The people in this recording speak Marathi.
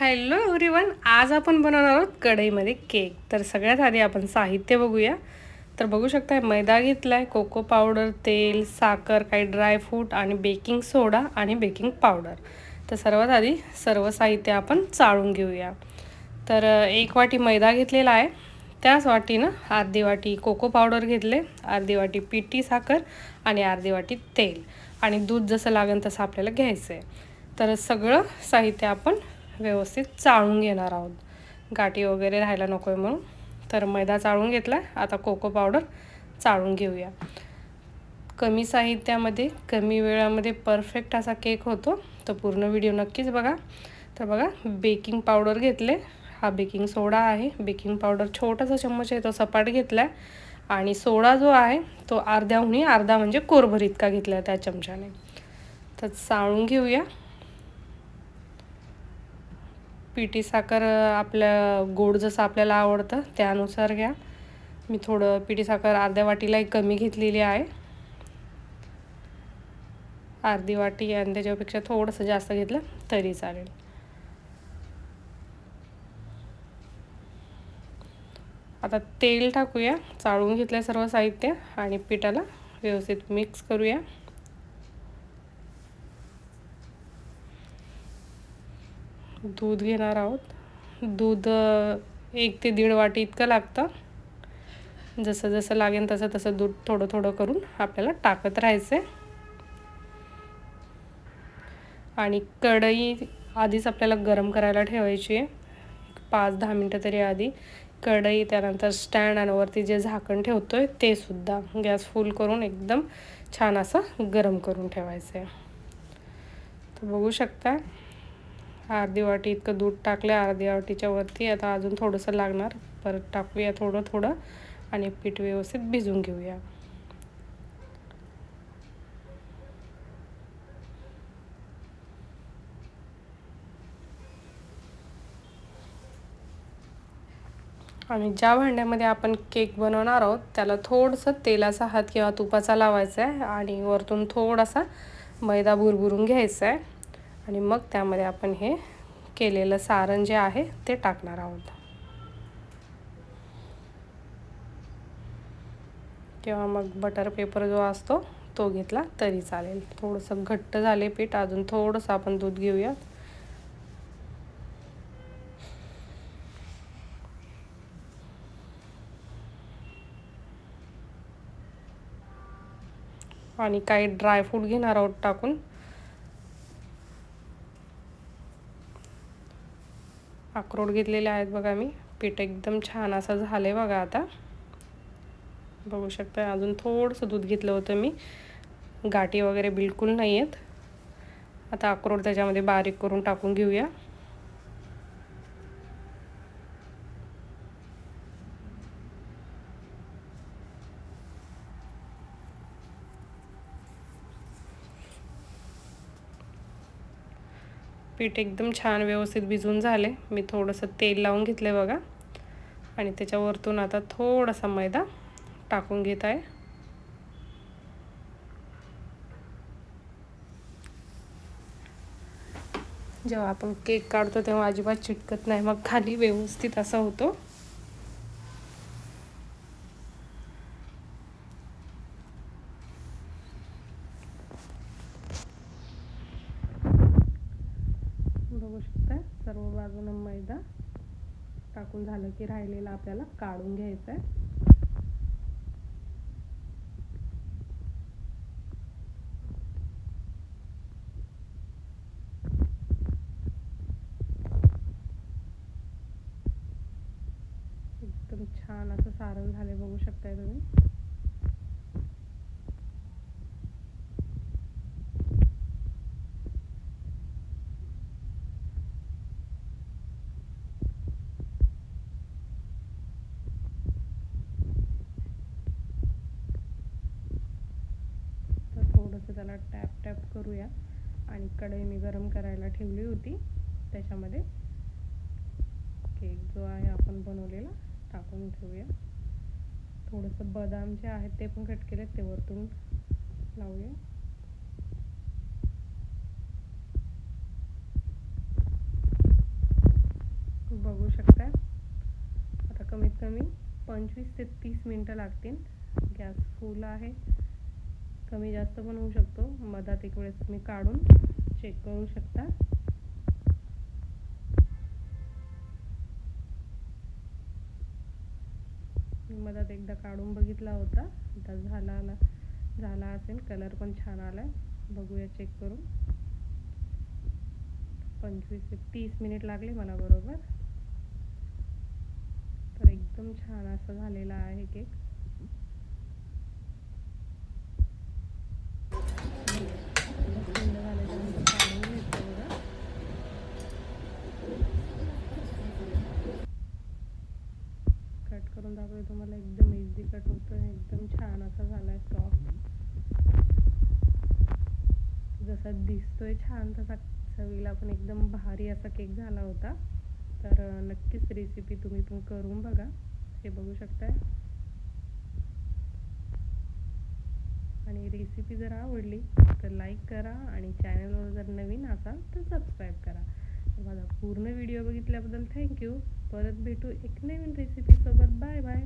हॅलो एव्हरीवन आज आपण बनवणार आहोत कढईमध्ये केक. तर सगळ्यात आधी आपण साहित्य बघूया. तर बघू शकता मैदा घेतला आहे कोको पावडर तेल साखर काही ड्रायफ्रूट आणि बेकिंग सोडा आणि बेकिंग पावडर. तर सर्वात आधी सर्व साहित्य आपण चाळून घेऊया. तर एक वाटी मैदा घेतलेला आहे. त्याच वाटीनं अर्धी वाटी कोको पावडर घेतले अर्धी वाटी पिठी साखर आणि अर्धी वाटी तेल. आणि दूध जसं लागेल तसं आपल्याला घ्यायचं आहे तर सगळं साहित्य आपण व्यवस्थित चाळून घेणार आहोत. गाठी वगैरे राहायला नको आहे म्हणून. तर मैदा चाळून घेतला आता कोको पावडर चाळून घेऊया. कमी साहित्यामध्ये कमी वेळामध्ये परफेक्ट असा केक होतो. तर पूर्ण व्हिडिओ नक्कीच बघा. तर बघा बेकिंग पावडर घेतले. हा बेकिंग सोडा आहे. बेकिंग पावडर छोटासा चम्मच आहे. तो सपाट घेतला आहे आणि सोडा जो आहे तो अर्ध्याहूनही अर्धा म्हणजे कोरभर इतका घेतला आहे त्या चमच्याने. तर चाळून घेऊया. पिठी साखर आपल्या गोड जसं आपल्याला आवडतं त्यानुसार घ्या. मी थोडं पिठी साखर अर्ध्या वाटीलाही कमी घेतलेली आहे. अर्धी वाटी आणि त्याच्यापेक्षा थोडंसं जास्त घेतलं तरी चालेल. आता तेल टाकूया. चाळून घेतलं सर्व साहित्य आणि पिठाला व्यवस्थित मिक्स करूया. दूध घेणार आहोत. दूध एक ते दीड वाटी इतकं लागतं. जसं जसं लागेल तसं तसं दूध थोडं थोडं करून आपल्याला टाकत राहायचं आहे आणि कढई आधीच आपल्याला गरम करायला ठेवायची आहे. पाच दहा मिनटं तरी आधी कढई त्यानंतर स्टँड आणि वरती जे झाकण ठेवतो आहे ते सुद्धा गॅस फुल करून एकदम छान असं गरम करून ठेवायचं आहे तर बघू शकता. अर्धी वाटी इतकं दूध टाकलं अर्धी वाटीच्या वरती. आता अजून थोडंसं लागणार. परत टाकूया थोडं थोडं. आणि पीठ व्यवस्थित भिजून घेऊया. आणि ज्या भांड्यामध्ये आपण केक बनवणार आहोत त्याला थोडंसं तेलाचा हात किंवा तुपाचा लावायचा आहे. आणि वरतून थोडासा मैदा भुरभुरून घ्यायचा आहे. आणि मग त्यामध्ये आपण हे केलेलं सारण जे आहे ते टाकणार आहोत. किंवा मग बटर पेपर जो असतो तो घेतला तरी चालेल. थोडंसं घट्ट झाले पीठ अजून थोडंसं आपण दूध घेऊयात. आणि काही ड्रायफ्रूट घेणार आहोत टाकून. अक्रोड घेतलेले आहेत बघा मी. पीठ एकदम छान असं झालं आहे बघा आता. बघू शकता अजून थोडंसं दूध घेतलं होतं मी. गाठी वगैरे बिलकुल नाही आहेत आता अक्रोड त्याच्यामध्ये बारीक करून टाकून घेऊया. पीठ एकदम छान व्यवस्थित भिजून झाले. मी थोडंसं तेल लावून घेतलं आहे बघा. आणि त्याच्यावरतून आता थोडासा मैदा टाकून घेत आहे. जेव्हा आपण केक काढतो तेव्हा अजिबात चिटकत नाही. मग खाली व्यवस्थित असा होतो. बघू शकता सर्व बाजूनं मैदा टाकून झालं की राहिलेलं आपल्याला काढून घ्यायचं आहे एकदम छान असं सारण झाले बघू शकताय तुम्ही. थोडा टॅप टॅप करूया. आणि कढई मी गरम करायला ठेवली होती. त्याच्यामध्ये केक जो आहे आपण बनवलेला टाकून ठेवूया. थोडंसं बदाम जे आहेत ते पण कट केलेत ते वरतून लावूया. बघू शकता आता कमीत कमी पंचवीस ते तीस मिनटं लागतील. गॅस फुल आहे. कमी जास्त पण होऊ शकतो. मधात एक वेळेस तुम्ही काढून चेक करू शकता. मी मधात एकदा काढून बघितला होता. आता झाला आला झाला असेल. कलर पण छान आलाय. बघूया चेक करून. पंचवीस ते तीस मिनिट लागले मला बरोबर. तर एकदम छान असं झालेला आहे केक थंड झाल्याच्यानंतर काढून घेतलं बघा कट करून दाखवते तुम्हाला एकदम इझी कट होतं एकदम छान असा झालाय सॉफ्ट जसा दिसतोय छान तसा चवीला पण एकदम भारी असा केक झाला होता. तर नक्कीच रेसिपी तुम्ही पण करून बघा. हे बघू शकताय. आणि रेसिपी जर आवडली तर लाईक करा आणि चॅनलवर जर नवीन असाल तर सबस्क्राईब करा. माझा पूर्ण व्हिडिओ बघितल्याबद्दल थँक्यू परत भेटू एक नवीन रेसिपीसोबत बाय बाय